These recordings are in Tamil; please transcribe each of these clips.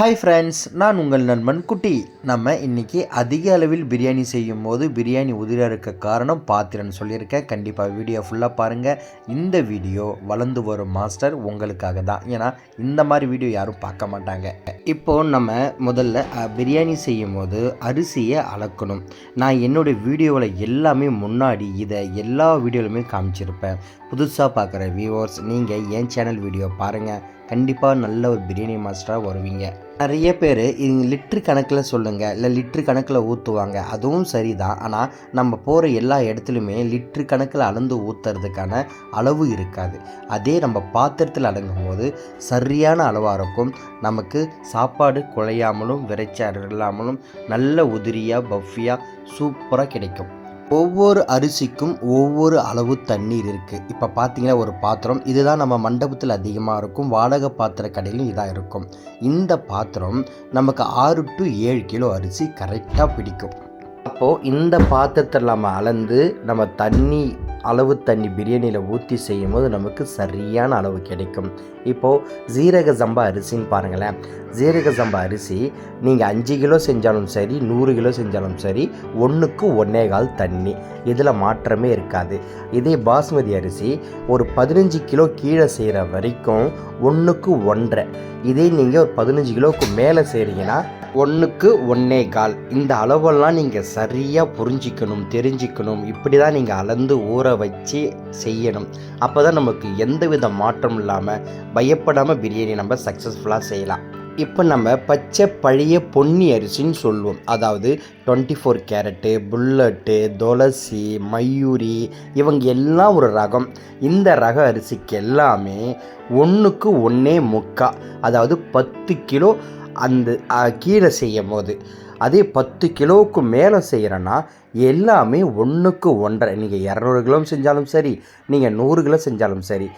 ஹாய் ஃப்ரெண்ட்ஸ் நான் உங்கள் நண்பன் குட்டி. நம்ம இன்றைக்கி அதிக அளவில் பிரியாணி செய்யும் போது பிரியாணி உதிர இருக்க காரணம் பாத்திரம்னு சொல்லியிருக்கேன். கண்டிப்பாக வீடியோ ஃபுல்லாக பாருங்கள் இந்த வீடியோ வளர்ந்து வரும் மாஸ்டர் உங்களுக்காக தான். ஏன்னா இந்த மாதிரி வீடியோ யாரும் பார்க்க மாட்டாங்க. இப்போது நம்ம முதல்ல பிரியாணி செய்யும் போது அரிசியை அளக்கணும். நான் என்னுடைய வீடியோவில் எல்லாமே முன்னாடி இதை எல்லா வீடியோலையுமே காமிச்சிருப்பேன். புதுசாக பார்க்குற வியூவர்ஸ் நீங்கள் என் சேனல் வீடியோ பாருங்கள் கண்டிப்பாக நல்ல ஒரு பிரியாணி மாஸ்டராக வருவீங்க. நிறைய பேர் இது லிட்ரு கணக்கில் சொல்லுங்கள் இல்லை லிட்ரு கணக்கில் ஊற்றுவாங்க அதுவும் சரி தான் ஆனால் நம்ம போகிற எல்லா இடத்துலையுமே லிட்ரு கணக்கில் அளந்து ஊற்றுறதுக்கான அளவு இருக்காது. அதே நம்ம பாத்திரத்தில் அடங்கும் போது சரியான அளவாக இருக்கும். நமக்கு சாப்பாடு குழையாமலும் விரைச்சல் இல்லாமலும் நல்ல உதிரியாக பஃபியாக சூப்பராக கிடைக்கும். ஒவ்வொரு அரிசிக்கும் ஒவ்வொரு அளவு தண்ணீர் இருக்குது இப்போ பார்த்தீங்கன்னா ஒரு பாத்திரம் இதுதான் நம்ம மண்டபத்தில் அதிகமாக இருக்கும். வாடகை பாத்திர கடையிலும் இதாக இருக்கும். இந்த பாத்திரம் நமக்கு ஆறு டு ஏழு கிலோ அரிசி கரெக்டாக பிடிக்கும். அப்போது இந்த பாத்திரத்தில் நம்ம அளந்து நம்ம தண்ணி அளவு தண்ணி பிரியாணியில் ஊற்றி செய்யும் போது நமக்கு சரியான அளவு கிடைக்கும். இப்போது ஜீரக சம்பா அரிசின்னு பாருங்களேன். ஜீரக சம்பா அரிசி நீங்கள் அஞ்சு கிலோ செஞ்சாலும் சரி நூறு கிலோ செஞ்சாலும் சரி ஒன்றுக்கு ஒன்றே கால் தண்ணி. இதில் மாற்றமே இருக்காது. இதே பாஸ்மதி அரிசி ஒரு பதினஞ்சு கிலோ கீழே செய்கிற வரைக்கும் ஒன்றுக்கு ஒன்றரை. இதே நீங்கள் ஒரு பதினஞ்சு கிலோவுக்கு மேலே செய்கிறீங்கன்னா ஒன்றுக்கு ஒன்றே கால். இந்த அளவெல்லாம் நீங்கள் சரியாக புரிஞ்சிக்கணும் தெரிஞ்சிக்கணும். இப்படி தான் நீங்கள் அளந்து ஊற வச்சு செய்யணும். அப்போ தான் நமக்கு எந்த வித மாற்றம் இல்லாமல் பயப்படாமல் பிரியாணி நம்ம சக்ஸஸ்ஃபுல்லாக செய்யலாம். இப்போ நம்ம பச்சை பழைய பொன்னி அரிசின்னு சொல்லுவோம். அதாவது twenty four carat bullet Thulasi Mayuri இவங்க எல்லாம் ஒரு ரகம். இந்த ரக அரிசிக்கு எல்லாமே ஒன்றுக்கு ஒன்றே முக்கா. அதாவது பத்து கிலோ அந்த கீழே செய்யும் போது அதே பத்து கிலோவுக்கு மேலே செய்கிறேன்னா எல்லாமே ஒன்றுக்கு ஒன்றரை. நீங்கள் இரநூறு கிலோ செஞ்சாலும் சரி நீங்கள் நூறு கிலோ செஞ்சாலும் சரி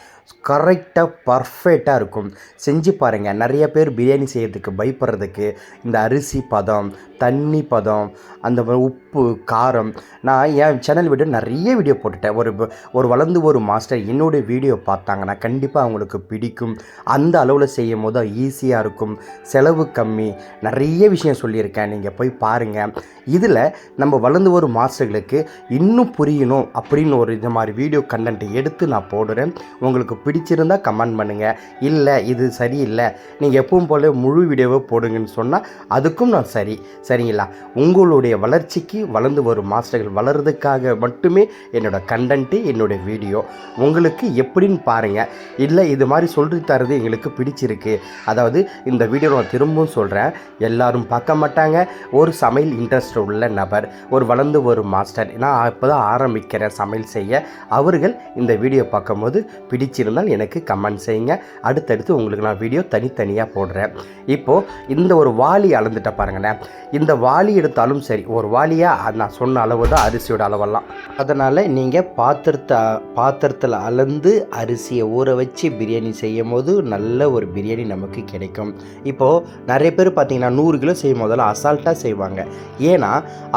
கரெக்டாக பர்ஃபெக்டாக இருக்கும். செஞ்சு பாருங்கள் நிறைய பேர் பிரியாணி செய்கிறதுக்கு பயப்படுறதுக்கு இந்த அரிசி பதம் தண்ணி பதம் அந்த உப்பு காரம். நான் என் சேனல் வீடியோ நிறைய வீடியோ போட்டுட்டேன். ஒரு ஒரு வளர்ந்து ஒரு மாஸ்டர் என்னுடைய வீடியோ பார்த்தாங்கன்னா கண்டிப்பாக அவங்களுக்கு பிடிக்கும். அந்த அளவில் செய்யும் போது ஈஸியாக இருக்கும். செலவு கம்மி. நிறைய விஷயம் சொல்லியிருக்கேன். நீங்கள் போய் பாருங்கள் இதில் நம்ம வளர்ந்து ஒவ்வொரு மாஸ்டர்களுக்கு இன்னும் புரியணும் அப்படின்னு ஒரு இந்த மாதிரி வீடியோ கண்டென்ட் எடுத்து நான் போடுறேன். உங்களுக்கு பிடிச்சிருந்தா கமெண்ட் பண்ணுங்கள் இல்லை இது சரியில்லை. நீங்கள் எப்பவும் போல முழு வீடியோவை போடுங்கன்னு சொன்னால் அதுக்கும் நான் சரி. சரிங்களா? உங்களுடைய வளர்ச்சிக்கு வளர்ந்து வரும் மாஸ்டர்கள் வளர்றதுக்காக மட்டுமே என்னோட கண்டென்ட்டு என்னோட வீடியோ உங்களுக்கு எப்படின்னு பாருங்கள் இல்லை இது மாதிரி சொல்லி தரது எங்களுக்கு பிடிச்சிருக்கு. அதாவது இந்த வீடியோ நான் திரும்பவும் சொல்கிறேன் எல்லாரும் பார்க்க மாட்டாங்க. ஒரு சமையல் இன்ட்ரெஸ்ட் உள்ள நபர் ஒரு வளர்ந்து வரும் மாஸ்டர். நான் இப்போ தான் ஆரம்பிக்கிறேன் சமையல் செய்ய. அவர்கள் இந்த வீடியோ பார்க்கும்போது பிடிச்சிருந்தால் எனக்கு கமெண்ட் செய்யுங்க. அடுத்தடுத்து உங்களுக்கு நான் வீடியோ தனித்தனியாக போடுறேன். இப்போது இந்த ஒரு வாளி அளந்துட்ட பாருங்களேன். இந்த வாளி எடுத்தாலும் சரி ஒரு வாளியாக நான் சொன்ன அளவு தான் அரிசியோட அளவெல்லாம். அதனால் நீங்கள் பாத்திரத்தை பாத்திரத்தில் அளந்து அரிசியை ஊற வச்சு பிரியாணி செய்யும் போது நல்ல ஒரு பிரியாணி நமக்கு கிடைக்கும். இப்போது நிறைய பேர் பார்த்தீங்கன்னா நூறு கிலோ செய்யும் போதெல்லாம் அசால்ட்டாக செய்வாங்க. ஏன்னா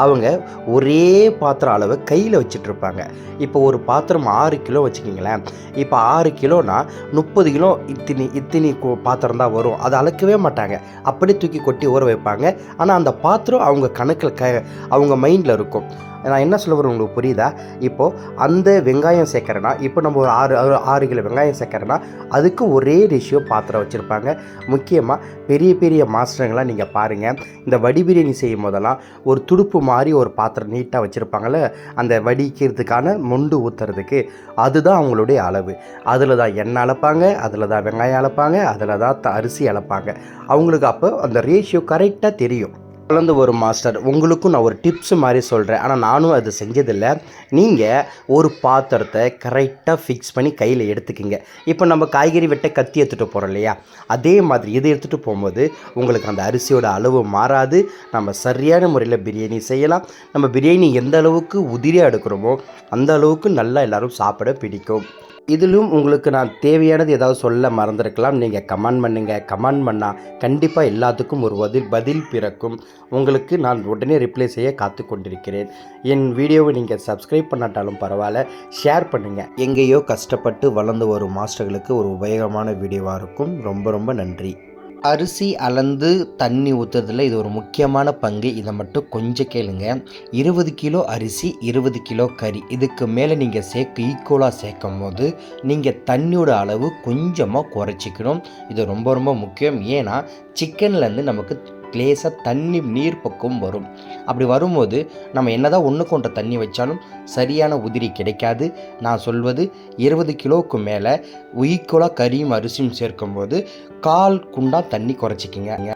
அவங்க ஒரு ஒரே பாத்திரம் அளவு கையில் வச்சுட்ருப்பாங்க. இப்போ ஒரு பாத்திரம் ஆறு கிலோ வச்சுக்கிங்களேன். இப்போ ஆறு கிலோனா முப்பது கிலோ இத்தினி இத்தினி கு- பாத்திரம் தான் வரும். அதை அளக்கவே மாட்டாங்க. அப்படி தூக்கி கொட்டி ஊற வைப்பாங்க. ஆனால் அந்த பாத்திரம் அவங்க கணக்கில் க அவங்க மைண்டில் இருக்கும். நான் என்ன சொல்ல வரேன் உங்களுக்கு புரியுதா? இப்போது அந்த வெங்காயம் சேர்க்குறேன்னா இப்போ நம்ம ஒரு ஆறு ஆறு- ஆறு கிலோ வெங்காயம் சேர்க்குறேன்னா அதுக்கு ஒரே ரேஷியோ பாத்திரம் வச்சுருப்பாங்க. முக்கியமாக பெரிய பெரிய மாஸ்டருங்களாம் நீங்கள் பாருங்கள் இந்த வடி பிரியாணி செய்யும் போதெல்லாம் ஒரு துடுப்பு மாதிரி ஒரு பாத்திரம் நீட்டாக வச்சுருப்பாங்கள்ல அந்த வடிக்கிறதுக்கான மொண்டு ஊற்றுறதுக்கு அதுதான் அவங்களுடைய அளவு. அதில் தான் எண்ணெய் அளப்பாங்க அதில் தான் வெங்காயம் அளப்பாங்க அதில் தான் த- அரிசி அளப்பாங்க அவங்களுக்கு அப்போ அந்த ரேஷியோ கரெக்டாக தெரியும். வளர்ந்து ஒரு மாஸ்டர். உங்களுக்கும் நான் ஒரு டிப்ஸ் மாதிரி சொல்கிறேன் ஆனால் நானும் அது செஞ்சதில்லை. நீங்கள் ஒரு பாத்திரத்தை கரெக்டாக ஃபிக்ஸ் பண்ணி கையில் எடுத்துக்கிங்க. இப்போ நம்ம காய்கறி வெட்ட கத்தி எடுத்துகிட்டு போகிறோம் இல்லையா? அதே மாதிரி இதை எடுத்துகிட்டு போகும்போது உங்களுக்கு அந்த அரிசியோட அளவு மாறாது. நம்ம சரியான முறையில் பிரியாணி செய்யலாம். நம்ம பிரியாணி எந்த அளவுக்கு உதிரியாக எடுக்கிறோமோ அந்த அளவுக்கு நல்லா எல்லோரும் சாப்பிட பிடிக்கும். இதிலும் உங்களுக்கு நான் தேவையானது ஏதாவது சொல்ல மறந்துருக்கலாம். நீங்கள் கமெண்ட் பண்ணுங்கள் கமெண்ட் பண்ணால் கண்டிப்பாக எல்லாத்துக்கும் ஒரு பதில் பதில் பிறக்கும். உங்களுக்கு நான் உடனே ரிப்ளை செய்ய காத்து கொண்டிருக்கிறேன். என் வீடியோவை நீங்கள் சப்ஸ்கிரைப் பண்ணாட்டாலும் பரவாயில்ல. ஷேர் பண்ணுங்கள் எங்கேயோ கஷ்டப்பட்டு வளர்ந்து வரும் மாஸ்டர்களுக்கு ஒரு உபயோகமான வீடியோவாக இருக்கும். ரொம்ப ரொம்ப நன்றி. அரிசி அளந்து தண்ணி ஊற்றுறதுல இது ஒரு முக்கியமான பங்கு. இதை மட்டும் கொஞ்சம் கேளுங்க. இருபது கிலோ அரிசி இருபது கிலோ கறி. இதுக்கு மேலே நீங்கள் சேர்க்க ஈக்குவலாக சேர்க்கும் போது நீங்கள் தண்ணியோட அளவு கொஞ்சமாக குறைச்சிக்கணும். இது ரொம்ப ரொம்ப முக்கியம். ஏன்னா சிக்கன்லேருந்து நமக்கு லேசாக தண்ணி நீர் பக்கம் வரும். அப்படி வரும்போது நம்ம என்னதான் ஒன்று கொண்ட தண்ணி வச்சாலும் சரியான உதிரி கிடைக்காது. நான் சொல்வது இருபது கிலோவுக்கு மேலே ஈக்குவலாக கறியும் அரிசியும் சேர்க்கும்போது கால் குண்டா தண்ணி குறைச்சிக்கிங்க.